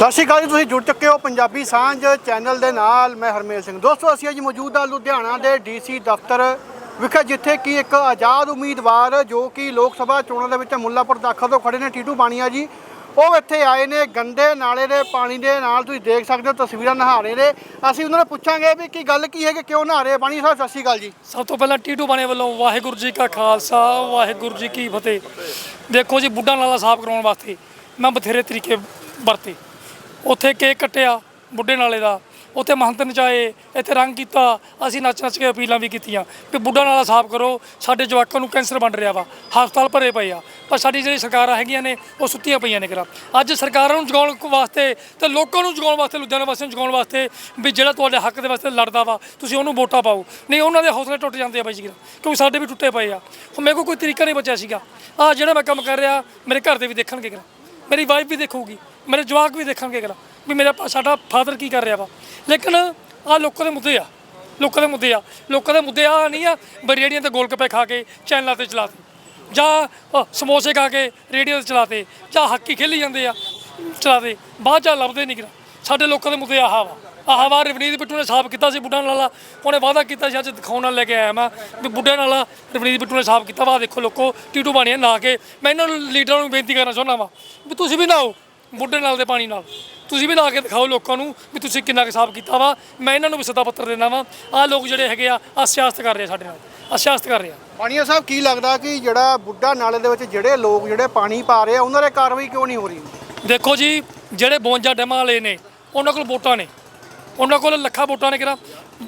ਸਤਿ ਸ਼੍ਰੀ ਅਕਾਲ ਜੀ, ਤੁਸੀਂ ਜੁੜ ਚੁੱਕੇ ਹੋ ਪੰਜਾਬੀ ਸਾਂਝ ਚੈਨਲ ਦੇ ਨਾਲ, ਮੈਂ ਹਰਮੇਲ ਸਿੰਘ। ਦੋਸਤੋ, ਅਸੀਂ ਅੱਜ ਮੌਜੂਦ ਹਾਂ ਲੁਧਿਆਣਾ ਦੇ ਡੀਸੀ ਦਫ਼ਤਰ ਵਿਖੇ, ਜਿੱਥੇ ਕਿ ਇੱਕ ਆਜ਼ਾਦ ਉਮੀਦਵਾਰ ਜੋ ਕਿ ਲੋਕ ਸਭਾ ਚੋਣਾਂ ਦੇ ਵਿੱਚ ਮੁੱਲਾਪੁਰ ਦਾਖਲ ਤੋਂ ਖੜੇ ਨੇ, ਟੀਟੂ ਬਾਣੀਆ ਜੀ। ਉਹ ਇੱਥੇ ਆਏ ਨੇ, ਗੰਦੇ ਨਾਲੇ ਦੇ ਪਾਣੀ ਦੇ ਨਾਲ, ਤੁਸੀਂ ਦੇਖ ਸਕਦੇ ਹੋ, ਤਸਵੀਰਾਂ ਨਹਾ ਰਹੇ ਨੇ। ਅਸੀਂ ਉਹਨਾਂ ਨੂੰ ਪੁੱਛਾਂਗੇ ਵੀ ਕੀ ਗੱਲ ਕੀ ਹੈ ਕਿ ਕਿਉਂ ਨਹਾ ਰਹੇ ਬਾਣੀ ਸਾਹਿਬ, ਸਤਿ ਸ਼੍ਰੀ ਅਕਾਲ ਜੀ। ਸਭ ਤੋਂ ਪਹਿਲਾਂ ਟੀਟੂ ਬਾਣੇ ਵੱਲੋਂ ਵਾਹਿਗੁਰੂ ਜੀ ਕਾ ਖਾਲਸਾ, ਵਾਹਿਗੁਰੂ ਜੀ ਕੀ ਫਤਿਹ। ਦੇਖੋ ਜੀ, ਬੁੱਢਾ ਨਾਲਾ ਸਾਫ਼ ਕਰਾਉਣ ਵਾਸਤੇ ਮੈਂ ਬਥੇਰੇ ਤਰੀਕੇ ਵਰਤੇ। ਉੱਥੇ ਕੇਕ ਕੱਟਿਆ ਬੁੱਢੇ ਨਾਲੇ ਦਾ। ਉੱਥੇ ਮਹੰਤ ਨਚਾਏ, ਇੱਥੇ ਰੰਗ ਕੀਤਾ, ਅਸੀਂ ਨੱਚ ਨੱਚ ਕੇ ਅਪੀਲਾਂ ਵੀ ਕੀਤੀਆਂ ਕਿ ਬੁੱਢਾ ਨਾਲਾ ਸਾਫ਼ ਕਰੋ, ਸਾਡੇ ਜਵਾਕਾਂ ਨੂੰ ਕੈਂਸਰ ਬਣ ਰਿਹਾ ਵਾ, ਹਸਪਤਾਲ ਭਰੇ ਪਏ ਆ। ਪਰ ਸਾਡੀ ਜਿਹੜੀ ਸਰਕਾਰਾਂ ਹੈਗੀਆਂ ਨੇ, ਉਹ ਸੁੱਤੀਆਂ ਪਈਆਂ ਨੇ ਕਰਾ ਅੱਜ ਸਰਕਾਰਾਂ ਨੂੰ ਜਗਾਉਣ ਵਾਸਤੇ ਤੇ ਲੋਕਾਂ ਨੂੰ ਜਗਾਉਣ ਵਾਸਤੇ, ਲੁਧਿਆਣਾ ਵਾਸੀਆਂ ਨੂੰ ਜਗਾਉਣ ਵਾਸਤੇ ਵੀ ਜਿਹੜਾ ਤੁਹਾਡੇ ਹੱਕ ਦੇ ਵਾਸਤੇ ਲੜਦਾ ਵਾ, ਤੁਸੀਂ ਉਹਨੂੰ ਵੋਟਾਂ ਪਾਓ। ਨਹੀਂ, ਉਹਨਾਂ ਦੇ ਹੌਸਲੇ ਟੁੱਟ ਜਾਂਦੇ ਆ ਬਾਈ ਜੀ ਕਿਉਂਕਿ ਸਾਡੇ ਵੀ ਟੁੱਟੇ ਪਏ ਆ। ਹੁਣ ਮੇਰੇ ਕੋਲ ਕੋਈ ਤਰੀਕਾ ਨਹੀਂ ਬਚਿਆ ਸੀਗਾ। ਆ ਜਿਹੜਾ ਮੈਂ ਕੰਮ ਕਰ ਰਿਹਾ, ਮੇਰੇ ਘਰ ਦੇ ਵੀ ਦੇਖਣਗੇ ਕਰਾ ਮੇਰੀ ਵਾਈਫ ਵੀ ਦੇਖੂਗੀ। ਮੇਰੇ ਜਵਾਕ ਵੀ ਦੇਖਣਗੇ ਕਰਾ ਵੀ ਮੇਰਾ ਪਾ- ਸਾਡਾ ਫਾਦਰ ਕੀ ਕਰ ਰਿਹਾ ਵਾ। ਲੇਕਿਨ ਆ ਲੋਕਾਂ ਦੇ ਮੁੱਦੇ ਆ ਲੋਕਾਂ ਦੇ ਮੁੱਦੇ ਆ ਲੋਕਾਂ ਦੇ ਮੁੱਦੇ ਆ ਨਹੀਂ ਆ ਵੀ ਰੇਹੜੀਆਂ ਤੇ ਗੋਲਗੱਪੇ ਖਾ ਕੇ ਚੈਨਲਾਂ ਤੇ ਚਲਾਤੇ ਜਾਂ ਅ, ਸਮੋਸੇ ਖਾ ਕੇ ਰੇਡੀਓ ਤੇ ਚਲਾਤੇ ਜਾਂ ਹਾਕੀ ਖੇਲੀ ਜਾਂਦੇ ਆ ਚਲਾਤੇ ਬਾਅਦ ਚ ਲੱਭਦੇ ਨਹੀਂ ਕਿਰਾ ਸਾਡੇ ਲੋਕਾਂ ਦੇ ਮੁੱਦੇ ਆਹ ਵਾ। ਆਹ ਵਾ ਰਵਨੀਤ ਬਿੱਟੂ ਨੇ ਸਾਫ਼ ਕੀਤਾ ਸੀ ਬੁੱਢਾ ਨਾਲਾ ਉਹਨੇ ਵਾਅਦਾ ਕੀਤਾ ਸੀ ਅੱਜ ਦਿਖਾਉਣ ਨਾਲ ਲੈ ਕੇ ਆਇਆ ਮੈਂ ਵੀ ਬੁੱਢੇ ਨਾਲਾ ਰਵਨੀਤ ਬਿੱਟੂ ਨੇ ਸਾਫ਼ ਕੀਤਾ ਵਾ ਦੇਖੋ ਲੋਕੋ ਟੀਟੂ ਬਾਣੀਆਂ ਨਾ ਕੇ ਮੈਂ ਇਹਨਾਂ ਨੂੰ ਲੀਡਰਾਂ ਨੂੰ ਬੇਨਤੀ ਕਰਨਾ ਚਾਹੁੰਦਾ ਵਾ ਵੀ ਤੁਸੀਂ ਵੀ ਨਾਓ ਬੁੱਢੇ ਨਾਲ ਦੇ ਪਾਣੀ ਨਾਲ। ਤੁਸੀਂ ਵੀ ਲਾ ਕੇ ਦਿਖਾਓ ਲੋਕਾਂ ਨੂੰ ਵੀ ਤੁਸੀਂ ਕਿੰਨਾ ਕੁ ਸਾਫ਼ ਕੀਤਾ ਵਾ। ਮੈਂ ਇਹਨਾਂ ਨੂੰ ਵੀ ਸੱਦਾ ਪੱਤਰ ਦੇਣਾ ਵਾ। ਆਹ ਲੋਕ ਜਿਹੜੇ ਹੈਗੇ ਆ ਆ ਸਿਆਸਤ ਕਰ ਰਹੇ ਆ ਸਾਡੇ ਨਾਲ। ਆ ਸਿਆਸਤ ਕਰ ਰਹੇ ਆ। ਬਾਣੀਆ ਸਾਹਿਬ ਕੀ ਲੱਗਦਾ ਕਿ ਜਿਹੜਾ ਬੁੱਢਾ ਨਾਲੇ ਦੇ ਵਿੱਚ ਜਿਹੜੇ ਲੋਕ ਜਿਹੜੇ ਪਾਣੀ ਪਾ ਰਹੇ ਆ ਉਹਨਾਂ ਦੇ ਕਾਰਵਾਈ ਕਿਉਂ ਨਹੀਂ ਹੋ ਰਹੀ? ਦੇਖੋ ਜੀ ਜਿਹੜੇ 52 ਡੈਮਾਂ ਵਾਲੇ ਨੇ ਉਹਨਾਂ ਕੋਲ ਵੋਟਾਂ ਨੇ। ਉਹਨਾਂ ਕੋਲ ਲੱਖਾਂ ਵੋਟਾਂ ਨੇ ਕਿਰਾ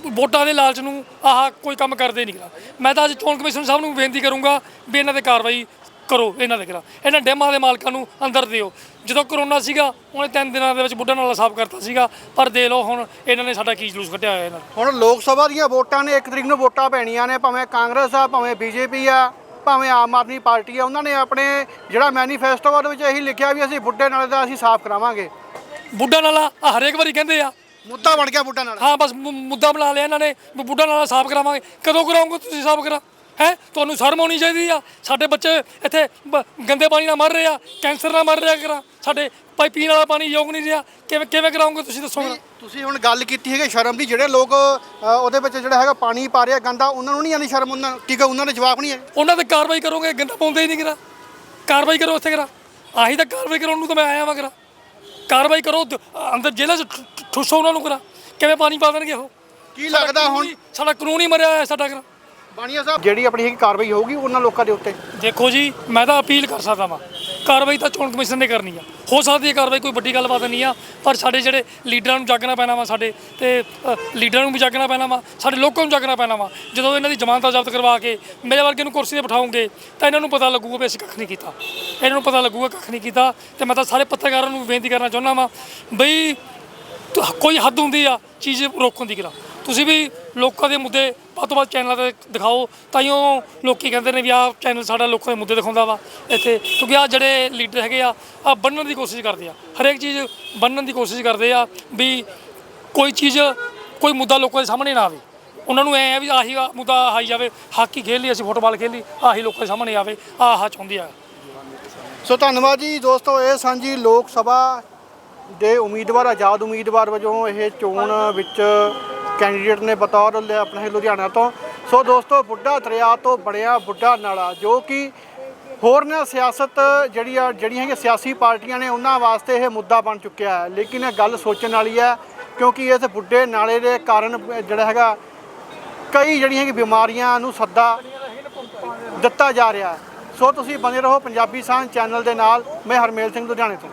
ਵੋਟਾਂ ਦੇ ਲਾਲਚ ਨੂੰ ਆਹ ਕੋਈ ਕੰਮ ਕਰਦੇ ਨਹੀਂ ਕਿਰਾ ਮੈਂ ਤਾਂ ਅੱਜ ਚੋਣ ਕਮਿਸ਼ਨ ਸਾਹਿਬ ਨੂੰ ਬੇਨਤੀ ਕਰੂੰਗਾ ਵੀ ਇਹਨਾਂ ਤੇ ਕਾਰਵਾਈ ਕਰੋ ਇਹਨਾਂ ਦੇ ਕਿਰਾ ਇਹਨਾਂ ਡੈਮਾਂ ਦੇ ਮਾਲਕਾਂ ਨੂੰ ਅੰਦਰ ਦਿਓ। ਜਦੋਂ ਕਰੋਨਾ ਸੀਗਾ ਉਹਨੇ ਤਿੰਨ ਦਿਨਾਂ ਦੇ ਵਿੱਚ ਬੁੱਢਾ ਨਾਲਾ ਸਾਫ਼ ਕਰਤਾ ਸੀਗਾ। ਪਰ ਦੇ ਲਓ ਹੁਣ ਇਹਨਾਂ ਨੇ ਸਾਡਾ ਕੀ ਜਲੂਸ ਕੱਢਿਆ ਹੋਇਆ ਇਹਨਾਂ ਨੇ। ਹੁਣ ਲੋਕ ਸਭਾ ਦੀਆਂ ਵੋਟਾਂ ਨੇ ਇੱਕ ਤਰੀਕ ਨੂੰ ਵੋਟਾਂ ਪੈਣੀਆਂ ਨੇ ਭਾਵੇਂ ਕਾਂਗਰਸ ਆ ਭਾਵੇਂ ਬੀਜੇਪੀ ਆ ਭਾਵੇਂ ਆਮ ਆਦਮੀ ਪਾਰਟੀ ਆ ਉਹਨਾਂ ਨੇ ਆਪਣੇ ਜਿਹੜਾ ਮੈਨੀਫੈਸਟੋ ਉਹਦੇ ਵਿੱਚ ਇਹੀ ਲਿਖਿਆ ਵੀ ਅਸੀਂ ਬੁੱਢੇ ਨਾਲੇ ਦਾ ਅਸੀਂ ਸਾਫ਼ ਕਰਾਵਾਂਗੇ। ਬੁੱਢਾ ਨਾਲਾ ਆਹ ਹਰੇਕ ਵਾਰੀ ਕਹਿੰਦੇ ਆ। ਮੁੱਦਾ ਬਣ ਗਿਆ ਬੁੱਢਾ ਨਾਲਾ। ਹਾਂ ਬਸ ਮੁ- ਮੁੱਦਾ ਬਣਾ ਲਿਆ ਇਹਨਾਂ ਨੇ ਵੀ ਬੁੱਢਾ ਨਾਲਾ ਸਾਫ਼ ਕਰਾਵਾਂਗੇ। ਕਦੋਂ ਕਰਾਉਂਗੇ ਤੁਸੀਂ ਸਾਫ਼ ਕਰਾ ਹੈ? ਤੁਹਾਨੂੰ ਸ਼ਰਮ ਆਉਣੀ ਚਾਹੀਦੀ ਆ? ਸਾਡੇ ਬੱਚੇ ਇੱਥੇ ਬ- ਗੰਦੇ ਪਾਣੀ ਨਾਲ ਮਰ ਰਹੇ ਆ ਕੈਂਸਰ ਨਾਲ ਮਰ ਰਿਹਾ ਕਰਾ। ਸਾਡੇ ਭਾਈ ਪੀਣ ਵਾਲਾ ਪਾਣੀ ਯੋਗ ਨਹੀਂ ਰਿਹਾ। ਕਿਵੇਂ ਕਿਵੇਂ ਕਰਾਉਂਗੇ ਤੁਸੀਂ ਦੱਸੋ ਜਰਾ। ਤੁਸੀਂ ਹੁਣ ਗੱਲ ਕੀਤੀ ਹੈਗੀ ਸ਼ਰਮ ਦੀ ਜਿਹੜੇ ਲੋਕ ਅ, ਉਹਦੇ ਵਿੱਚ ਜਿਹੜਾ ਹੈਗਾ ਪਾਣੀ ਪਾ ਰਿਹਾ ਗੰਦਾ ਉਹਨਾਂ ਨੂੰ ਨਹੀਂ ਆਉਂਦੀ ਸ਼ਰਮ ਉਹਨਾਂ ਕੀ ਕਹ ਉਹਨਾਂ ਦੇ ਜਵਾਬ ਨਹੀਂ ਹੈ ਉਹਨਾਂ ਤੇ ਕਾਰਵਾਈ ਕਰੋਗੇ ਗੰਦਾ ਪਾਉਂਦੇ ਹੀ ਨਹੀਂ ਕਰਾ। ਕਾਰਵਾਈ ਕਰੋ ਉੱਥੇ ਕਰਾ। ਆਹੀ ਤਾਂ ਕਾਰਵਾਈ ਕਰਾਉਣ ਨੂੰ ਤਾਂ ਮੈਂ ਆਇਆ ਵਾ ਕਰਾ। ਕਾਰਵਾਈ ਕਰੋ ਦ- ਅੰਦਰ ਜੇਲ੍ਹ 'ਚ ਠੁ- ਠੁ- ਠੁੱਸੋ ਉਹਨਾਂ ਨੂੰ ਕਰਾ। ਕਿਵੇਂ ਪਾਣੀ ਪਾ ਦੇਣਗੇ ਉਹ? ਕੀ ਲੱਗਦਾ ਹੁਣ? ਸਾਡਾ ਕਾਨੂੰਨ ਹੀ ਮਰਿਆ ਹੋਇਆ ਸਾਡਾ ਕਰਾ ਬਾਣੀਆ ਸਾਹਿਬ ਜਿਹੜੀ ਆਪਣੀ ਹੈਗੀ ਕਾਰਵਾਈ ਹੋਊਗੀ ਉਹਨਾਂ ਲੋਕਾਂ ਦੇ ਉੱਤੇ। ਦੇਖੋ ਜੀ ਮੈਂ ਤਾਂ ਅਪੀਲ ਕਰ ਸਕਦਾ ਵਾਂ। ਕਾਰਵਾਈ ਤਾਂ ਚੋਣ ਕਮਿਸ਼ਨ ਨੇ ਕਰਨੀ ਆ। ਹੋ ਸਕਦੀ ਹੈ ਕਾਰਵਾਈ ਕੋਈ ਵੱਡੀ ਗੱਲਬਾਤ ਨਹੀਂ ਆ ਪਰ ਸਾਡੇ ਜਿਹੜੇ ਲੀਡਰਾਂ ਨੂੰ ਜਾਗਣਾ ਪੈਣਾ ਵਾ ਸਾਡੇ ਤੇ ਅ, ਲੀਡਰਾਂ ਨੂੰ ਵੀ ਜਾਗਣਾ ਪੈਣਾ ਵਾ ਸਾਡੇ ਲੋਕਾਂ ਨੂੰ ਜਾਗਣਾ ਪੈਣਾ ਵਾ। ਜਦੋਂ ਇਹਨਾਂ ਦੀ ਜ਼ਮਾਨਤਾਂ ਜ਼ਬਤ ਕਰਵਾ ਕੇ ਮੇਰੇ ਵਰਗੇ ਨੂੰ ਕੁਰਸੀ ਤੇ ਬਿਠਾਉਂਗੇ ਤਾਂ ਇਹਨਾਂ ਨੂੰ ਪਤਾ ਲੱਗੂਗਾ ਵੀ ਅਸੀਂ ਕੱਖ ਨਹੀਂ ਕੀਤਾ। ਇਹਨਾਂ ਨੂੰ ਪਤਾ ਲੱਗੂਗਾ ਕੱਖ ਨਹੀਂ ਕੀਤਾ ਤੇ ਮੈਂ ਤਾਂ ਸਾਰੇ ਪੱਤਰਕਾਰਾਂ ਨੂੰ ਬੇਨਤੀ ਕਰਨਾ ਚਾਹੁੰਦਾ ਵਾਂ ਬਈ ਤ- ਕੋਈ ਹੱਦ ਹੁੰਦੀ ਆ ਚੀਜ਼ ਰੋਕਣ ਦੀ ਕਰਾ ਤੁਸੀਂ ਵੀ ਲੋਕਾਂ ਦੇ ਮੁੱਦੇ ਵੱਧ ਤੋਂ ਵੱਧ ਚੈਨਲਾਂ ਤੇ ਦਿਖਾਓ ਤਾਈਓ ਲੋਕੀ ਕਹਿੰਦੇ ਨੇ ਵੀ ਆਹ ਚੈਨਲ ਸਾਡਾ ਲੋਕਾਂ ਦੇ ਮੁੱਦੇ ਦਿਖਾਉਂਦਾ ਵਾ ਇੱਥੇ, ਕਿਉਂਕਿ ਆ ਜਿਹੜੇ ਲੀਡਰ ਹੈਗੇ ਆ ਆ ਬੰਨਣ ਦੀ ਕੋਸ਼ਿਸ਼ ਕਰਦੇ ਆ। ਹਰੇਕ ਚੀਜ਼ ਬੰਨਣ ਦੀ ਕੋਸ਼ਿਸ਼ ਕਰਦੇ ਆ ਵੀ ਕੋਈ ਚੀਜ਼, ਕੋਈ ਮੁੱਦਾ ਲੋਕਾਂ ਦੇ ਸਾਹਮਣੇ ਨਾ ਆਵੇ। ਉਹਨਾਂ ਨੂੰ ਐ ਆ ਵੀ ਆਹੀ ਆ ਮੁੱਦਾ ਆਈ ਜਾਵੇ ਹਾਕੀ ਖੇਡ ਲਈ, ਅਸੀਂ ਫੁੱਟਬਾਲ ਖੇਡ ਲਈ, ਆਹੀ ਲੋਕਾਂ ਦੇ ਸਾਹਮਣੇ ਆਵੇ, ਆਹ ਚਾਹੁੰਦੇ ਆ। ਸੋ ਧੰਨਵਾਦ ਜੀ ਦੋਸਤੋ, ਇਹ ਸਾਂਝੀ ਲੋਕ ਸਭਾ ਦੇ ਉਮੀਦਵਾਰ, ਆਜ਼ਾਦ ਉਮੀਦਵਾਰ ਵਜੋਂ ਇਹ ਚੋਣ ਵਿੱਚ ਕੈਂਡੀਡੇਟ ਨੇ ਬਤੌਰ ਲ- ਆਪਣੇ ਲੁਧਿਆਣਾ ਤੋਂ। ਸੋ ਦੋਸਤੋ, ਬੁੱਢਾ ਦਰਿਆ ਤੋਂ ਬਣਿਆ ਬੁੱਢਾ ਨਾਲਾ, ਜੋ ਕਿ ਹੋਰਨਾਂ ਸਿਆਸਤ ਜਿਹੜੀ ਆ, ਜਿਹੜੀਆਂ ਹੈਗੀਆਂ ਸਿਆਸੀ ਪਾਰਟੀਆਂ ਨੇ, ਉਹਨਾਂ ਵਾਸਤੇ ਇਹ ਮੁੱਦਾ ਬਣ ਚੁੱਕਿਆ ਹੈ। ਲੇਕਿਨ ਇਹ ਗੱਲ ਸੋਚਣ ਵਾਲੀ ਹੈ, ਕਿਉਂਕਿ ਇਸ ਬੁੱਢੇ ਨਾਲੇ ਦੇ ਕਾਰਨ ਜਿਹੜਾ ਹੈਗਾ, ਕਈ ਜਿਹੜੀਆਂ ਹੈਗੀ ਬਿਮਾਰੀਆਂ ਨੂੰ ਸੱਦਾ ਦਿੱਤਾ ਜਾ ਰਿਹਾ ਹੈ। ਸੋ ਤੁਸੀਂ ਬਣੇ ਰਹੋ ਪੰਜਾਬੀ ਸਾਂਝ ਚੈਨਲ ਦੇ ਨਾਲ। ਮੈਂ ਹਰਮੇਲ ਸਿੰਘ, ਲੁਧਿਆਣੇ ਤੋਂ।